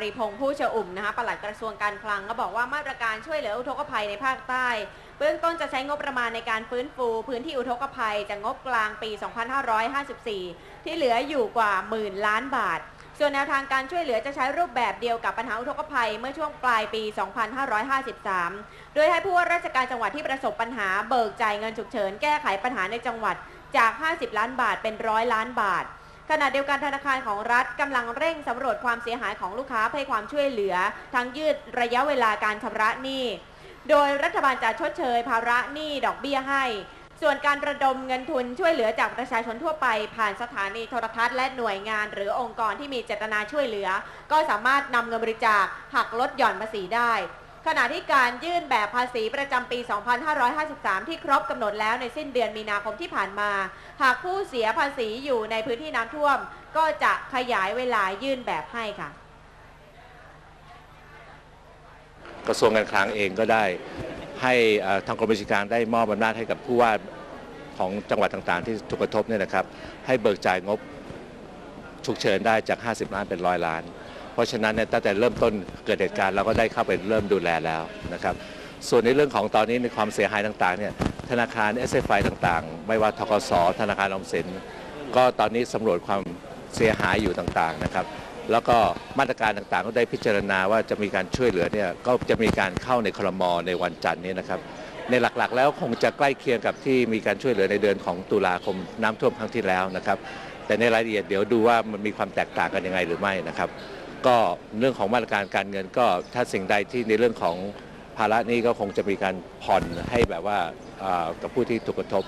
รีพงษ์ผู้เชอุ่มนะคะปลัดกระทรวงการคลังก็บอกว่ามาตรการช่วยเหลืออุทกภัยในภาคใต้ เบื้องต้นจะใช้งบประมาณในการฟื้นฟู พื้นที่อุทกภัยจากงบกลางปี 2554 ที่เหลืออยู่กว่าหมื่นล้านบาท ส่วนแนวทางการช่วยเหลือจะใช้รูปแบบเดียวกับปัญหาอุทกภัยเมื่อช่วงปลายปี 2553 โดยให้ผู้ว่าราชการจังหวัดที่ประสบปัญหาเบิกจ่ายเงินฉุกเฉินแก้ไขปัญหาในจังหวัดจาก 50 ล้านบาทเป็นร้อยล้านบาท ขณะเดียวกันธนาคารของรัฐกำลังเร่งสำรวจความเสียหายของลูกค้าเพื่อความช่วยเหลือ ทั้งยืดระยะเวลาการชำระหนี้ โดยรัฐบาลจะชดเชยภาระหนี้ดอกเบี้ยให้ ส่วนการระดมเงินทุนช่วยเหลือจากประชาชนทั่วไป ผ่านสถานีโทรทัศน์และหน่วยงาน หรือองค์กรที่มีเจตนาช่วยเหลือ ก็สามารถนำเงินบริจาคหักลดหย่อนภาษีได้ ขณะที่การยื่นแบบภาษีประจำปี 2553 ที่ครบกำหนดแล้วในสิ้นเดือนมีนาคมที่ผ่านมา หากผู้เสียภาษีอยู่ในพื้นที่น้ำท่วม ก็จะขยายเวลายื่นแบบให้ค่ะ กระทรวงการคลังเองก็ได้ให้ทางกรมบัญชีกลางได้มอบอำนาจให้กับผู้ว่าของจังหวัดต่างๆ ที่ถูกกระทบเนี่ยนะครับ ให้เบิกจ่ายงบฉุกเฉินได้จาก 50 ล้านเป็นร้อยล้าน เพราะฉะนั้นเนี่ยตั้งแต่เริ่มต้นเกิดเหตุการณ์เราก็ได้เข้าไปเริ่มดูแลแล้วนะครับ ส่วนในเรื่องของตอนนี้ในความเสียหายต่างๆเนี่ยธนาคาร s f i ต่างๆ ไม่ว่าทกสธนาคารออมสิน ก็ตอนนี้สำรวจความเสียหายอยู่ต่างๆนะครับ แล้วก็มาตรการต่างๆ ก็ได้พิจารณาว่าจะมีการช่วยเหลือเนี่ยก็จะมีการเข้าในครมในวันจันทร์นี้นะครับ ในหลักๆ แล้วคงจะใกล้เคียงกับที่มีการช่วยเหลือในเดือนของตุลาคมน้ำท่วมครั้งที่แล้วนะครับ แต่ในรายละเอียดเดี๋ยวดูว่ามันมีความแตกต่างกันยังไงหรือไม่นะครับ ก็เรื่องของมาตรการการเงินก็ถ้าสิ่งใดที่ในเรื่องของภาระนี้ก็คงจะมีการผ่อนให้แบบว่ากับผู้ที่ถูกกระทบ